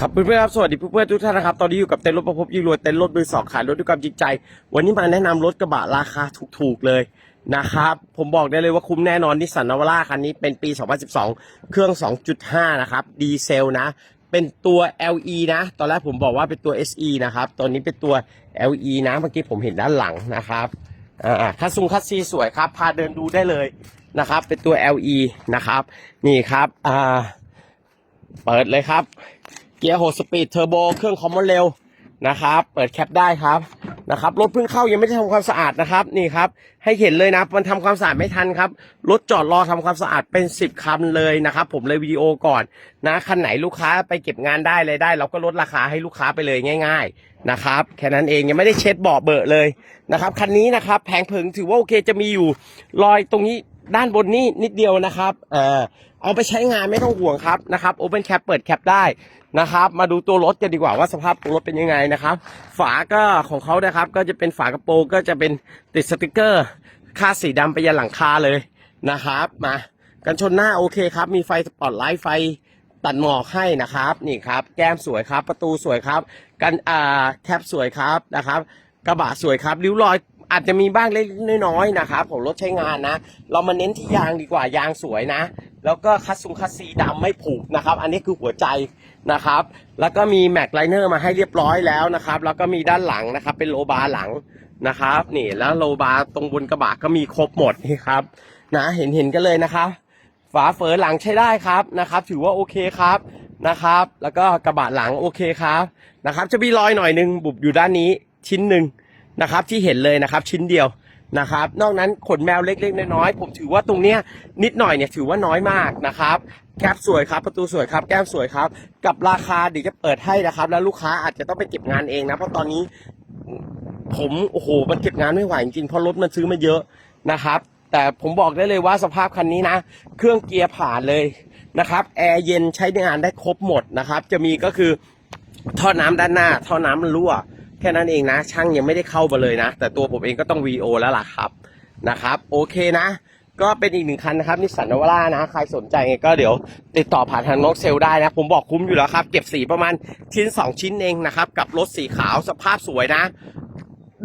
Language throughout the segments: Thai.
ครับเพื่อนๆครับสวัสดีเพื่อนๆทุกท่านนะครับตอนนี้อยู่กับเต็นท์รถประพบยิ่งรวยเต็นท์รถมือสองขายรถด้วยความจริงใจ วันนี้มาแนะนำรถกระบะราคาถูกๆเลยนะครับผมบอกได้เลยว่าคุ้มแน่นอนนิสสันนาวาร่าคันนี้เป็นปี 2012 เครื่อง 2.5 นะครับดีเซลนะ เป็นตัว LE นะ ตอนแรกผมบอกว่าเป็นตัว SE นะครับตอนนี้เป็นตัว LE นะเมื่อกี้ผมเห็นด้านหลังนะครับอ่าคัสซุงคัสซีสวยครับพาเดินดูได้เลยนะครับเป็นตัว LE นะครับนี่ครับอ่าเปิดเลยครับ กียร์6สปีดเทอร์โบเครื่องคอมมอนเร็วนะครับ เปิดแคปได้ครับนะครับรถเพิ่งเข้ายังไม่ได้ทำความสะอาดนะครับนี่ครับ ให้เห็นเลยนะมันทำความสะอาดไม่ทันครับรถจอดรอทำความสะอาดเป็น 10 คันเลยนะครับ ผมเลยวิดีโอก่อนนะคันไหนลูกค้าไปเก็บงานได้เลยได้ เราก็ลดราคาให้ลูกค้าไปเลยง่าย ๆนะครับแค่นั้นเองยังไม่ได้เช็ดเบาะเบอะเลยนะครับคันนี้นะครับแผงเพิงถือว่าโอเคจะมีอยู่รอยตรงนี้ ด้านบนนี่นิดเดียวนะครับเออเอาไปใช้งานไม่ต้องห่วงครับนะครับโอเ n นแคปเปิดแคปได้นะครับ มาดูตัวรถกันดีกว่าว่าสภาพตัวรถเป็นยังไงนะครับ ฝาก็ของเขานะครับ ก็จะเป็นฝากระโปรงก็จะเป็นติดสติกเกอร์ค่าสีดำไปยันหลังคาเลยนะครับมากันชนหน้าโอเคครับ มีไฟสปอตไลท์ไฟตัดหมอกให้นะครับนี่ครับ แก้มสวยครับ ประตูสวยครับ กันอ่าแคปสวยครับนะครับ กระบะสวยครับริ้วรอย อาจจะมีบ้างเล็กน้อยๆนะครับของรถใช้งานนะ เรามาเน้นที่ยางดีกว่ายางสวยนะ แล้วก็คัสซุงคัสซีดำไม่ผุนะครับ อันนี้คือหัวใจนะครับ แล้วก็มีแม็กไลเนอร์มาให้เรียบร้อยแล้วนะครับ แล้วก็มีด้านหลังนะครับ เป็นโลบาร์หลังนะครับ นี่แล้วโลบาร์ตรงบนกระบะก็มีครบหมดนี่ครับ นะเห็นเห็นกันเลยนะครับฝาเฝอหลังใช้ได้ครับนะครับ ถือว่าโอเคครับนะครับ แล้วก็กระบะหลังโอเคครับนะครับ จะมีรอยหน่อยหนึงบุบอยู่ด้านนี้ชิ้นหนึ่ง นะครับ ที่เห็นเลยนะครับ ชิ้นเดียวนะครับ นอกนั้นขนแมวเล็กๆน้อยๆผมถือว่าตรงเนี้ยนิดหน่อยเนี่ยถือว่าน้อยมากนะครับแคปสวยครับประตูสวยครับแก้มสวยครับ กับราคาเดี๋ยวจะเปิดให้นะครับ แล้วลูกค้าอาจจะต้องไปเก็บงานเองนะเพราะตอนนี้ผมโอ้โหมันเก็บงานไม่ไหวจริงๆเพราะรถมันซื้อมาเยอะนะครับ แต่ผมบอกได้เลยว่าสภาพคันนี้นะ เครื่องเกียร์ผ่านเลยนะครับแอร์เย็นใช้งานได้ครบหมดนะครับ จะมีก็คือท่อน้ำด้านหน้า ท่อน้ำมันรั่ว ค่นั้นเองนะ ช่างยังไม่ได้เข้ามาเลยนะ แต่ตัวผมเองก็ต้อง VO แล้วล่ะครับนะครับ โอเคนะ ก็เป็นอีกหนึ่งคันนะครับนิสสันนวาร่านะ ใครสนใจไงก็เดี๋ยวติดต่อผ่านทางน้องเซลได้นะ ผมบอกคุ้มอยู่แล้วครับ เก็บสีประมาณชิ้น 2 ชิ้นเองนะครับ กับรถสีขาวสภาพสวยนะ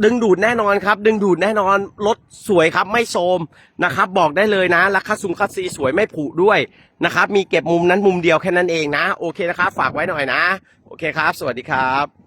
ดึงดูดแน่นอนครับ ดึงดูดแน่นอนรถสวยครับไม่โทรมนะครับ บอกได้เลยนะราคาซุงคัสซีสวยไม่ผุด้วยนะครับ มีเก็บมุมนั้นมุมเดียวแค่นั้นเองนะ โอเคนะครับ ฝากไว้หน่อยนะ โอเคครับ สวัสดีครับ